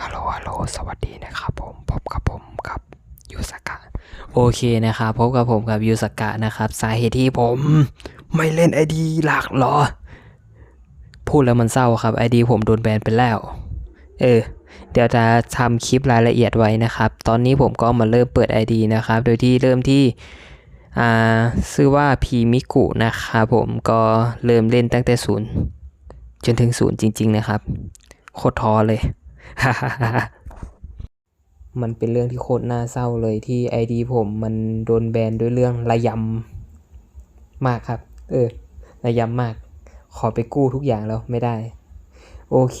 ฮัลโหลฮัลโหลสวัสดีนะครับผมพบกับผมกับยูสกะโอเคนะครับพบกับผมกับยูสกะนะครับ สาเหตุที่ผมไม่เล่นไอดีหลักหรอ พูดแล้วมันเศร้าครับไอดีผมโดนแบนไปแล้ว เออ เดี๋ยวจะทำคลิปรายละเอียดไว้นะครับ ตอนนี้ผมก็มาเริ่มเปิด ID นะครับ โดยที่เริ่มที่อ่าชื่อว่าพีมิกุนะครับผมก็เริ่มเล่นตั้งแต่ศูนย์จนถึงศูนย์จริง ๆ นะครับ โคตรท้อเลย มันเป็นเรื่องที่โคตรน่าเศร้าเลยที่ไอดีผมมันโดนแบนด้วยเรื่องระยำมากครับ เออ ระยำมาก ขอไปกู้ทุกอย่างแล้วไม่ได้ โอเค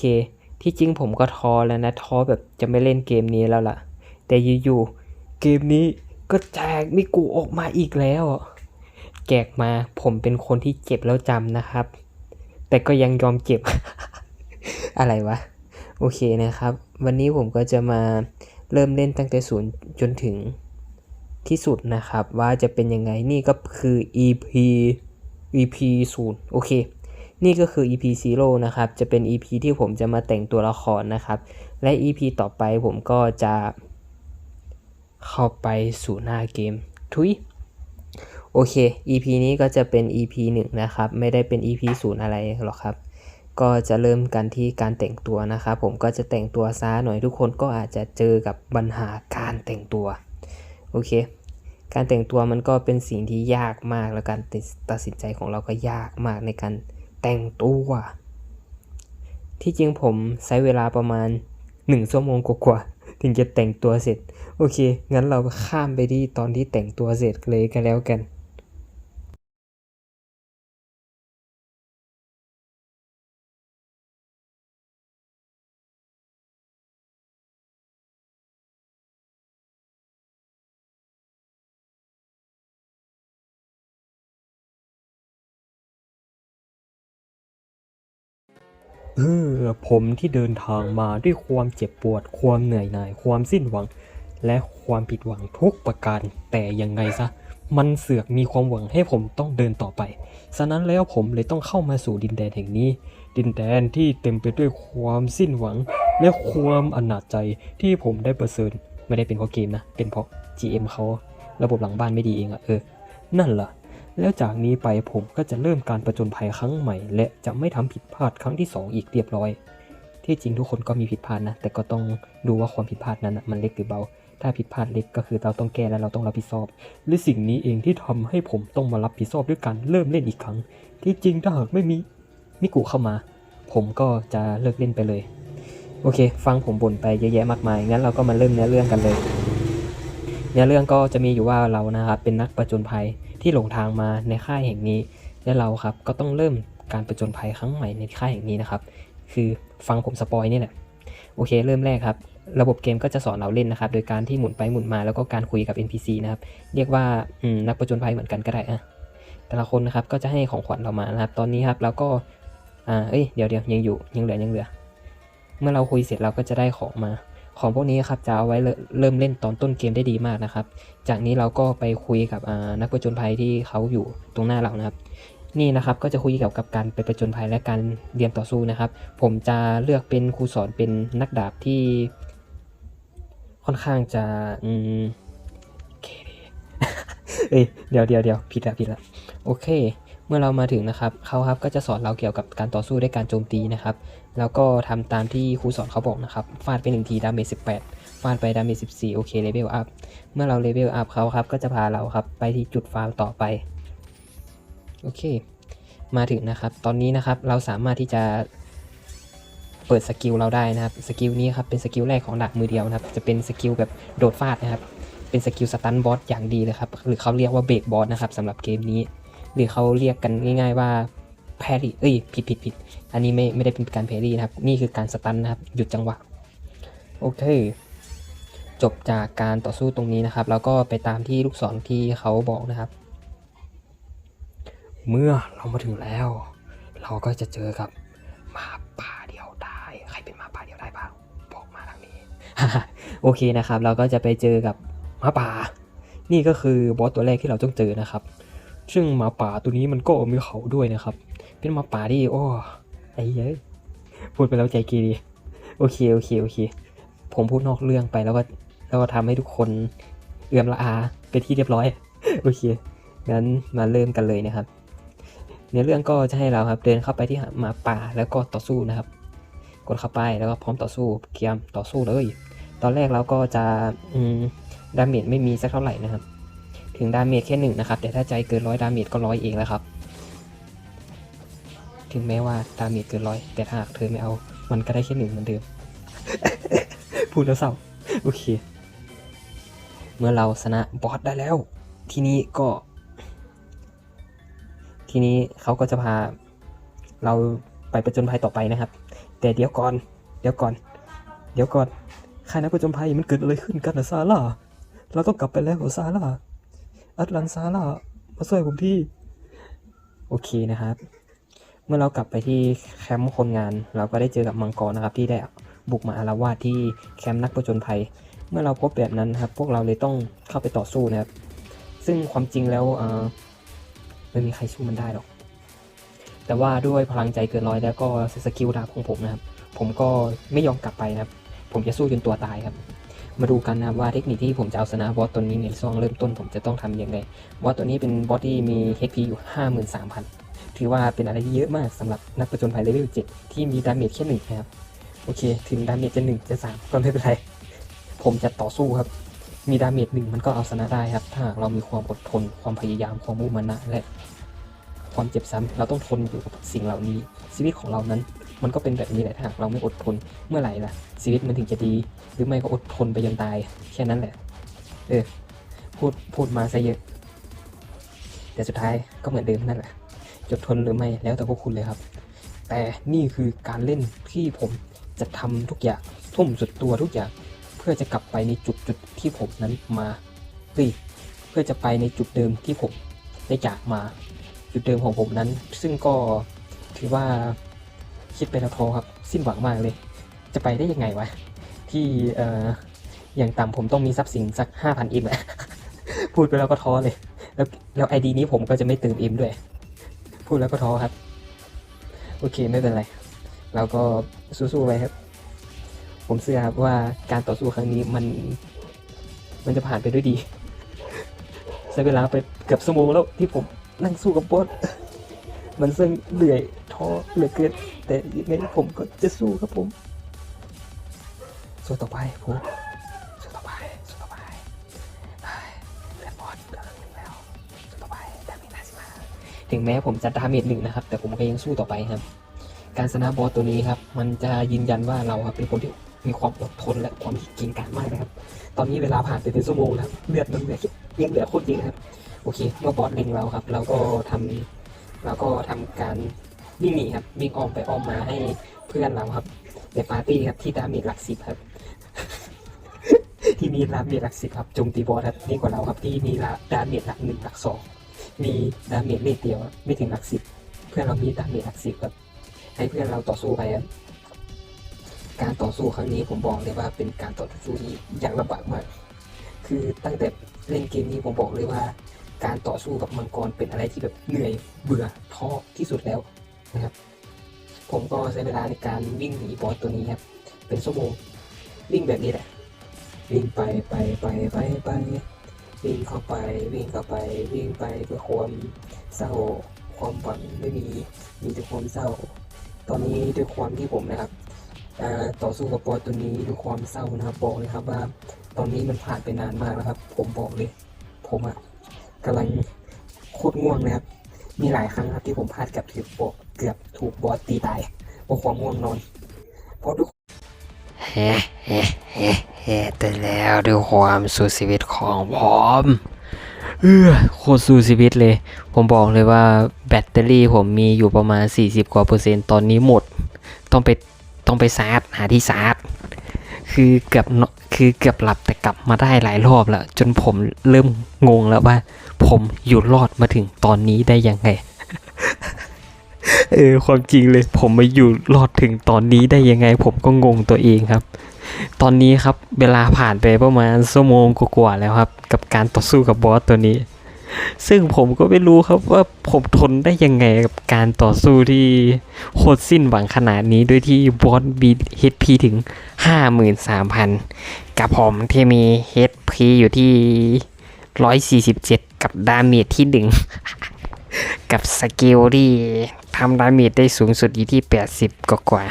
ที่จริงผมก็ท้อแล้วนะท้อแบบจะไม่เล่นเกมนี้แล้วล่ะ แต่อยู่ๆเกมนี้ก็แจกมิกุออกมาอีกแล้วแจกมาผมเป็นคนที่เจ็บแล้วจำนะครับ แต่ก็ยังยอมเจ็บ อะไรวะ โอเคนะครับ วันนี้ผมก็จะมาเริ่มเล่นตั้งแต่ศูนย์จนถึงที่สุดนะครับ ว่าจะเป็นยังไงนี่ก็คือ EP EP ศูนย์โอเค นี่ก็คือ EP 0นะครับ จะเป็น EP ที่ผมจะมาแต่งตัวละครนะครับ และ EP ต่อไปผมก็จะเข้าไปสู่หน้าเกม ทุยโอเค EP นี้ก็จะเป็น EP 1 นะครับ ไม่ได้เป็น EP 0อะไรหรอกครับ ก็จะเริ่มกันที่การแต่งตัวนะครับผมก็จะแต่งตัวซ้าหน่อยทุกคนก็อาจจะเจอกับปัญหาการแต่งตัวโอเค การแต่งตัวมันก็เป็นสิ่งที่ยากมากแล้วการตัดสินใจของเราก็ยากมากในการแต่งตัว ที่จริงผมใช้เวลาประมาณ 1 ชั่วโมงกว่าๆถึงจะแต่งตัวเสร็จ โอเค งั้นเราข้ามไปที่ตอนที่แต่งตัวเสร็จเลยกันแล้วกัน เออผมที่เดินทางมาด้วยความเจ็บปวด ความเหนื่อยหน่าย ความสิ้นหวัง และความผิดหวังทุกประการ แต่ยังไงซะ มันเสือกมีความหวังให้ผมต้องเดินต่อไป ฉะนั้นแล้วผมเลยต้องเข้ามาสู่ดินแดนแห่งนี้ ดินแดนที่เต็มไปด้วยความสิ้นหวัง และความอนาจใจที่ผมได้ประเสริญไม่ได้เป็นเพราะเกมนะ เป็นเพราะ GM เขาระบบหลังบ้านไม่ดีเองอะเออ นั่นล่ะ แล้วจากนี้ไปผมก็จะเริ่มการประจนภัยครั้งใหม่ และจะไม่ทำผิดพลาดครั้งที่ 2 อีกเรียบร้อย ที่จริงทุกคนก็มีผิดพลาดนะ แต่ก็ต้องดูว่าความผิดพลาดนั้นมันเล็กหรือเบา ถ้าผิดพลาดเล็กก็คือเราต้องแก้และเราต้องรับผิดชอบ และสิ่งนี้เองที่ทำให้ผมต้องมารับผิดชอบด้วยการเริ่มเล่นอีกครั้ง ที่จริงถ้าหากไม่มีมิกุเข้ามา ผมก็จะเลิกเล่นไปเลย โอเค ฟังผมบ่นไปเยอะแยะมากมาย งั้นเราก็มาเริ่มเนื้อเรื่องกันเลย เนื้อเรื่องก็จะมีอยู่ว่าเรานะครับเป็นนักประจนภัย ที่หลงทางมาในค่ายแห่งนี้ และเราครับก็ต้องเริ่มการประจนภัยครั้งใหม่ในค่ายแห่งนี้นะครับ คือฟังผมสปอยนี่แหละโอเค เริ่มแรกครับ ระบบเกมก็จะสอนเราเล่นนะครับ โดยการที่หมุนไปหมุนมาแล้วก็การคุยกับ NPC นะครับ เรียกว่านักประจนภัยเหมือนกันก็ได้อะแต่ละคนนะครับก็จะให้ของขวัญเรามานะครับ ตอนนี้ครับเราก็อ่าเอ้ยเดี๋ยวเดี๋ยวยังอยู่ยังเหลือยังเหลือ เมื่อเราคุยเสร็จเราก็จะได้ของมา ของพวกนี้ครับจะเอาไว้เริ่มเล่นตอนต้นเกมได้ดีมากนะครับ จากนี้เราก็ไปคุยกับนักประจนภัยที่เขาอยู่ตรงหน้าเรานะครับ นี่นะครับก็จะคุยเกี่ยวกับการไปประจนภัยและการเรียนต่อสู้นะครับ ผมจะเลือกเป็นครูสอนเป็นนักดาบที่ ค่อนข้างจะอืมเคดีเอ้ยเดี๋ยวเดี๋ยวเดี๋ยวผิดละผิดละโอเค เมื่อเรามาถึงนะครับเขาครับก็จะสอนเราเกี่ยวกับการต่อสู้ด้วยการโจมตีนะครับ แล้วก็ทำตามที่ครูสอนเขาบอกนะครับฟาดไปหนึ่งทีดาเมจ18 ฟาดไปดาเมจ14 โอเคเลเวลอัพ เมื่อเราเลเวลอัพเขาครับก็จะพาเราครับไปที่จุดฟาร์มต่อไป โอเค มาถึงนะครับ ตอนนี้นะครับเราสามารถที่จะเปิดสกิลเราได้นะครับ สกิลนี้ครับเป็นสกิลแรกของดาบมือเดียวนะครับ จะเป็นสกิลแบบโดดฟาดนะครับ เป็นสกิลสตันบอสอย่างดีเลยครับ หรือเขาเรียกว่าเบรกบอสนะครับสำหรับเกมนี้ หรือเขาเรียกกันง่าย ๆว่า พรี่เอ้ยผิดผิดผิดอันนี้ไม่ไม่ได้เป็นการเพรี่นะครับ นี่คือการสตันนะครับ หยุดจังหวะ โอเค จบจากการต่อสู้ตรงนี้นะครับ แล้วก็ไปตามที่ลูกศรที่เขาบอกนะครับ เมื่อเรามาถึงแล้ว เราก็จะเจอกับหมาป่าเดียวได้ใครเป็นหมาป่าเดียวได้บ้างบอกมาทางนี้ โอเคนะครับ เราก็จะไปเจอกับหมาป่า นี่ก็คือบอสตัวแรกที่เราต้องเจอนะครับ ซึ่งหมาป่าตัวนี้มันก็มีเขาด้วยนะครับ เป็นหมาป่าที่โอ้ไอ้เย้ยพูดไปแล้วใจกีดีโอเคโอเคโอเค ผมพูดนอกเรื่องไปแล้วก็แล้วก็ทำให้ทุกคนเอื่อมละอาไปนที่เรียบร้อยโอเคงั้นมาเริ่มกันเลยนะครับในเรื่องก็จะให้เราครับเดินเข้าไปที่หมาป่าแล้วก็ต่อสู้นะครับ กดเข้าไปแล้วก็พร้อมต่อสู้เกียมต่อสู้เลย ตอนแรกเราก็จะอืมดาเมจไม่มีสักเท่าไหร่นะครับ ถึงดาเมจแค่หนึ่งนะครับแต่ถ้าใจเกินร้อยดาเมจก็ร้อยเองแล้วครับ ถึงแม้ว่าดาเมจเกินร้อยแต่ถ้าหากเธอไม่เอา มันก็ได้แค่หนึ่งเหมือนเดิม พูดแล้วเศร้า โอเค เมื่อเราชนะบอสได้แล้ว ทีนี้ก็ ทีนี้เขาก็จะพา เราไปประจนภัยต่อไปนะครับ แต่เดี๋ยวก่อน เดี๋ยวก่อน เดี๋ยวก่อนค่ายนักประจนภัยมันเกิดอะไรขึ้นกันนะซาร่า เราต้องกลับไปแล้วซาร่า อัตลันซาร่า มาช่วยผมที่ โอเคนะครับ เมื่อเรากลับไปที่แคมป์คนงาน เราก็ได้เจอกับมังกรนะครับที่ได้บุกมาอารวาสที่แคมป์นักประจนภัย เมื่อเราพบแบบนั้นครับ พวกเราเลยต้องเข้าไปต่อสู้นะครับ ซึ่งความจริงแล้วไม่มีใครสู้มันได้หรอก แต่ว่าด้วยพลังใจเกินร้อยแล้วก็สกิลดาบของผมนะครับ ผมก็ไม่ยอมกลับไปนะครับ ผมจะสู้จนตัวตายครับ มาดูกันนะครับว่าเทคนิคที่ผมจะเอาชนะบอสตัวนี้ในช่วงเริ่มต้นผมจะต้องทำยังไง บอสตัวนี้เป็นบอสที่มี HP อยู่ 53,000 ถือว่าเป็นอะไรที่เยอะมากสำหรับนักประจนภัยเลเวล7ที่มีดาเมจแค่หนึ่งนะครับ โอเค ถึงดาเมจจะหนึ่งจะสามก็ไม่เป็นไร ผมจะต่อสู้ครับ มีดาเมจหนึ่งมันก็เอาชนะได้ครับ ถ้าเรามีความอดทน ความพยายาม ความมุ่งมั่นและความเจ็บซ้ำเราต้องทนอยู่กับสิ่งเหล่านี้ ชีวิตของเรานั้น มันก็เป็นแบบนี้แหละถ้าหากเราไม่อดทนเมื่อไหร่ล่ะ ชีวิตมันถึงจะดี หรือไม่ก็อดทนไปจนตาย แค่นั้นแหละ เออ พูดพูดมาซะเยอะ แต่สุดท้ายก็เหมือนเดิมนั่นแหละ จดทนหรือไม่แล้วแต่พวกคุณเลยครับ แต่นี่คือการเล่นที่ผมจะทำทุกอย่างทุ่มสุดตัวทุกอย่าง เพื่อจะกลับไปในจุดจุดที่ผมนั้นมาเฮ้ยเพื่อจะไปในจุดเดิมที่ผมได้จากมา จุดเดิมของผมนั้น ซึ่งก็ถือว่าคิดไปแล้วท้อครับ สิ้นหวังมากเลย จะไปได้ยังไงวะ ที่เอ่ออย่างต่ำผมต้องมีทรัพย์สินสักห้าพันอิมอะพูดไปแล้วก็ท้อเลย แล้วแล้วไอดีนี้ผมก็จะไม่เติมอิมด้วย พูดแล้วก็ท้อครับ โอเคไม่เป็นไร เราก็สู้ๆไปครับ ผมเชื่อครับว่าการต่อสู้ครั้งนี้มัน มันจะผ่านไปด้วยดีใช้เวลาไปเกือบชั่วโมงแล้วที่ผมนั่งสู้กับบอสมันซึ่งเหนื่อยท้อเหลือเกินแต่ยังไงผมก็จะสู้ครับผมสู้ต่อไปผม ถึงแม้ผมจะดาเมจหนึ่งนะครับ แต่ผมก็ยังสู้ต่อไปครับ การชนะบอสตัวนี้ครับ มันจะยืนยันว่าเราครับเป็นคนที่มีความอดทนและความเก่งกาจมากนะครับ ตอนนี้เวลาผ่านไปเป็นชั่วโมงแล้วเลือดมันเหลือแค่ยังเหลือโคตรเยอะครับ โอเค เมื่อบอสเล็งเราครับ เราก็ทำเราก็ทำการวิ่งหนีครับวิ่งอ้อมไปอ้อมมาให้เพื่อนเราครับในปาร์ตี้ครับที่ดาเมจหลักสิบครับ ที่มีดาเมจหลักสิบครับจมตีบอสครับดีกว่าเราครับที่มีดาเมจหลักหนึ่งหลักสอง มีดาเมจเลขเดียวไม่ถึงหลักสิบเพื่อนเรามีดาเมจหลักสิบครับให้เพื่อนเราต่อสู้ไปครับการต่อสู้ครั้งนี้ผมบอกเลยว่าเป็นการต่อสู้ที่ยากลำบากมาก คือตั้งแต่เล่นเกมนี้ผมบอกเลยว่า การต่อสู้กับมังกรเป็นอะไรที่แบบเหนื่อยเบื่อท้อที่สุดแล้วนะครับ ผมก็ใช้เวลาในการวิ่งหนีบอสตัวนี้ครับเป็นชั่วโมงวิ่งแบบนี้แหละวิ่งไปไปไปไปไป วิ่งเข้าไปวิ่งเข้าไปวิ่งไปเพื่อความเศร้าความหวังไม่มีมีแต่ความเศร้า ตอนนี้ด้วยความที่ผมนะครับต่อสู้กับบอตัวนี้ด้วยความเศร้านะครับบอกเลยครับว่า ตอนนี้มันผ่านไปนานมากแล้วครับ ผมบอกเลย ผมอะกำลังโคตรง่วงเลยครับ มีหลายครั้งครับที่ผมพลาดกับถือบอสเกือบถูกบอสตีตายเพราะความง่วงนอนเพราะทุก เฮ้เฮ้เฮ้เฮ้แต่แล้วด้วยความสู้ชีวิตของผมเออโคตรสู้ชีวิตเลย ผมบอกเลยว่าแบตเตอรี่ผมมีอยู่ประมาณ 40 กว่าเปอร์เซ็นต์ตอนนี้หมด ต้องไปต้องไปชาร์จหาที่ชาร์จคือเกือบนคือเกือบหลับแต่กลับมาได้หลายรอบแล้ว จนผมเริ่มงงแล้วว่า ผมอยู่รอดมาถึงตอนนี้ได้ยังไงเออความจริงเลย ผมมาอยู่รอดถึงตอนนี้ได้ยังไง ผมก็งงตัวเองครับ ตอนนี้ครับเวลาผ่านไปประมาณชั่วโมงกว่าๆแล้วครับ กับการต่อสู้กับบอสตัวนี้ ซึ่งผมก็ไม่รู้ครับว่าผมทนได้ยังไงกับการต่อสู้ที่โคตรสิ้นหวังขนาดนี้ด้วยที่บอสบีเฮดพีถึง 53,000 กับผมที่มีเฮดพีอยู่ที่ 147 กับดาเมจที่หนึ่ง กับสกิลที่ทำดาเมจได้สูงสุดอยู่ที่ 80 กว่ากว่า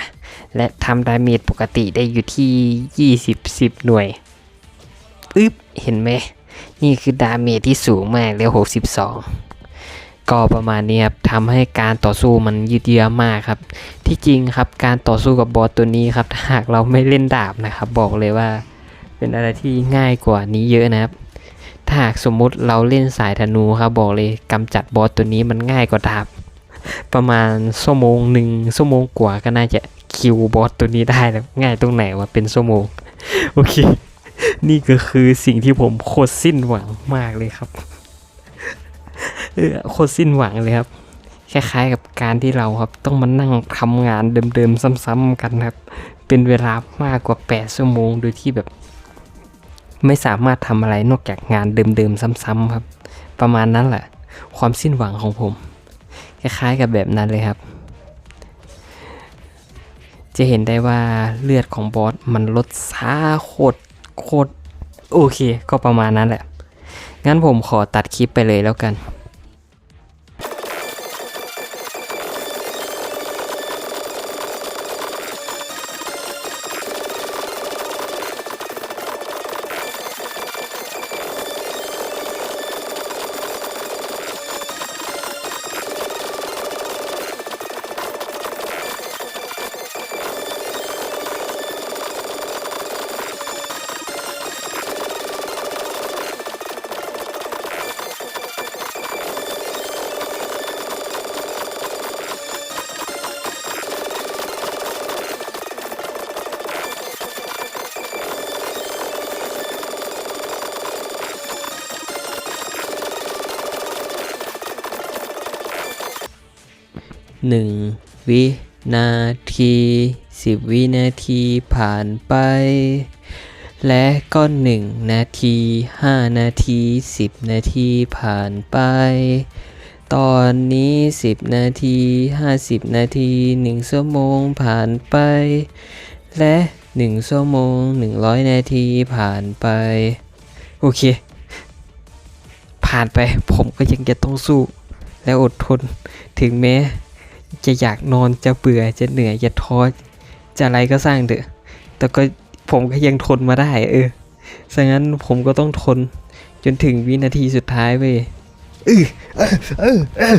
และทำดาเมจปกติได้อยู่ที่ 20 10 หน่วยอึ๊บเห็นไหม นี่คือดาเมจที่สูงมากเลย62 ก็ประมาณนี้ครับทำให้การต่อสู้มันยืดเยื้อมากครับ ที่จริงครับการต่อสู้กับบอสตัวนี้ครับหากเราไม่เล่นดาบนะครับ บอกเลยว่าเป็นอะไรที่ง่ายกว่านี้เยอะนะครับ ถ้าหากสมมุติเราเล่นสายธนูครับบอกเลยกำจัดบอสตัวนี้มันง่ายกว่าดาบ ประมาณชั่วโมงหนึ่งชั่วโมงกว่าก็น่าจะคิวบอสตัวนี้ได้แล้วง่ายตรงไหนวะเป็นชั่วโมง โอเค นี่ก็คือสิ่งที่ผมโคตรสิ้นหวังมากเลยครับเออโคตรสิ้นหวังเลยครับคล้ายๆกับการที่เราครับต้องมานั่งทำงานเดิมๆ ซ้ำๆกันครับ เป็นเวลามากกว่า 8 ชั่วโมงโดยที่แบบ ไม่สามารถทำอะไรนอกจากงานเดิมๆซ้ำๆครับ ประมาณนั้นแหละ ความสิ้นหวังของผม คล้ายๆกับแบบนั้นเลยครับ จะเห็นได้ว่าเลือดของบอสมันลดซาโคตรโคตรโอเค ก็ประมาณนั้นแหละ งั้นผมขอตัดคลิปไปเลยแล้วกัน หนึ่งวินาทีสิบวินาทีผ่านไป และก็หนึ่งนาทีห้านาทีสิบนาทีผ่านไป ตอนนี้สิบนาทีห้าสิบนาทีหนึ่งชั่วโมงผ่านไป และหนึ่งชั่วโมงหนึ่งร้อยนาทีผ่านไป โอเค ผ่านไปผมก็ยังจะต้องสู้และอดทนถึงแม้ จะอยากนอนจะเบื่อจะเหนื่อยจะท้อจะอะไรก็สร้างเถอะ แต่ก็ผมก็ยังทนมาได้ เออฉะนั้นผมก็ต้องทน จนถึงวินาทีสุดท้ายเว้ยอื้อเออเออเออ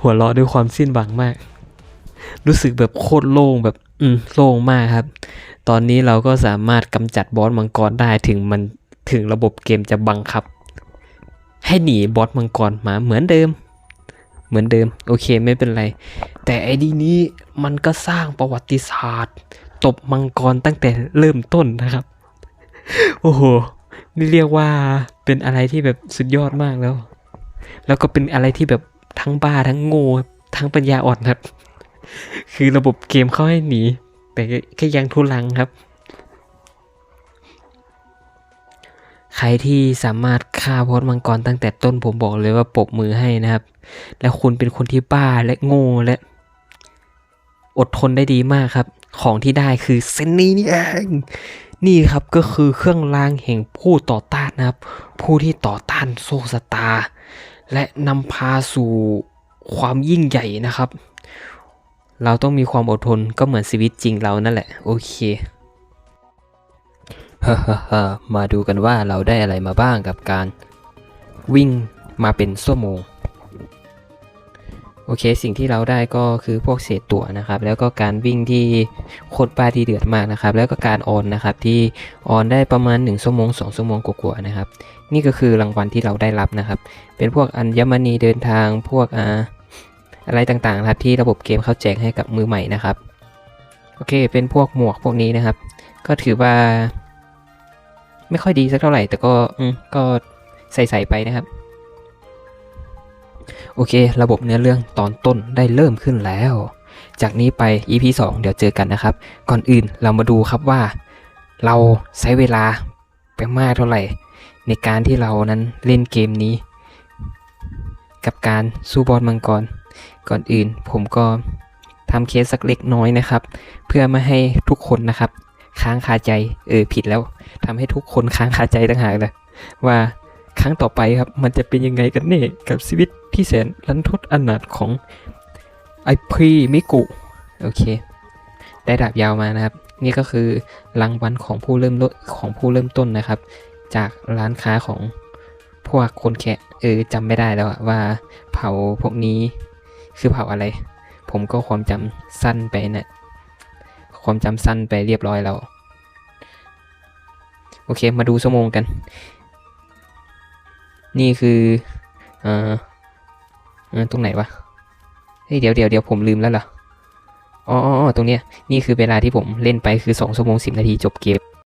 หัวเราะด้วยความสิ้นหวังมาก รู้สึกแบบโคตรโล่งแบบ อืม โล่งมากครับ ตอนนี้เราก็สามารถกำจัดบอสมังกรได้ถึงมัน ถึงระบบเกมจะบังคับ ให้หนีบอสมังกรมาเหมือนเดิม เหมือนเดิม โอเคไม่เป็นไร แต่ไอ้ดีนี้มันก็สร้างประวัติศาสตร์ ตบมังกรตั้งแต่เริ่มต้นนะครับ โอ้โห นี่เรียกว่าเป็นอะไรที่แบบสุดยอดมากแล้ว แล้วก็เป็นอะไรที่แบบทั้งบ้าทั้งโง่ทั้งปัญญาอ่อนครับ คือระบบเกมเขาให้หนี แต่ก็ยังทุลังครับ ใครที่สามารถฆ่าบอสมังกรตั้งแต่ต้นผมบอกเลยว่าปบมือให้นะครับ และคุณเป็นคนที่บ้าและโง่และ อดทนได้ดีมากครับ ของที่ได้คือเซนนี้นี่เองนี่ครับก็คือเครื่องรางแห่งผู้ต่อต้านนะครับ ผู้ที่ต่อต้านโซสตา และนำพาสู่ความยิ่งใหญ่นะครับ เราต้องมีความอดทนก็เหมือนชีวิตจริงเรานั่นแหละ โอเค ฮ่าฮ่าฮ่ามาดูกันว่าเราได้อะไรมาบ้างกับการวิ่งมาเป็นชั่วโมง โอเค สิ่งที่เราได้ก็คือพวกเศษตั๋วนะครับ แล้วก็การวิ่งที่โคตรป้าที่เดือดมากนะครับ แล้วก็การออนนะครับที่ออนได้ประมาณ1ชั่วโมง2ชั่วโมงกว่าๆนะครับ นี่ก็คือรางวัลที่เราได้รับนะครับ เป็นพวกอัญมณีเดินทางพวกอ่าอะไรต่างๆครับที่ระบบเกมเขาแจกให้กับมือใหม่นะครับ โอเค เป็นพวกหมวกพวกนี้นะครับ ก็ถือว่า ไม่ค่อยดีสักเท่าไหร่แต่ก็อืมก็ใส่ๆไปนะครับ โอเค ระบบเนื้อเรื่องตอนต้นได้เริ่มขึ้นแล้ว จากนี้ไป EP 2 เดี๋ยวเจอกันนะครับ ก่อนอื่นเรามาดูครับว่า เราใช้เวลาไปมากเท่าไหร่ ในการที่เรานั้นเล่นเกมนี้ กับการสู้บอลมังกร ก่อนอื่นผมก็ทำเคสสักเล็กน้อยนะครับ เพื่อไม่ให้ทุกคนนะครับ ค้างคาใจ เออผิดแล้วทำให้ทุกคนค้างคาใจต่างหากเลยว่าครั้งต่อไปครับมันจะเป็นยังไงกันแน่กับชีวิตที่แสนรันทดอนาถของไอพีมิกุโอเค ได้ดาบยาวมานะครับ นี่ก็คือรางวัลของผู้เริ่มของผู้เริ่มต้นนะครับ จากร้านค้าของพวกคนแคะเออจำไม่ได้แล้วว่าเผาพวกนี้คือเผาอะไร ผมก็ความจำสั้นไปนะ ความจำสั้นไปเรียบร้อยแล้ว โอเค มาดูชั่วโมงกัน นี่คือเอ่อตรงไหนวะเฮ้ยเดี๋ยวเดี๋ยวเดี๋ยวผมลืมแล้วเหรออ๋ออ๋ออ๋อตรงเนี้ย นี่คือเวลาที่ผมเล่นไปคือ2ชั่วโมง10 นาทีจบเกม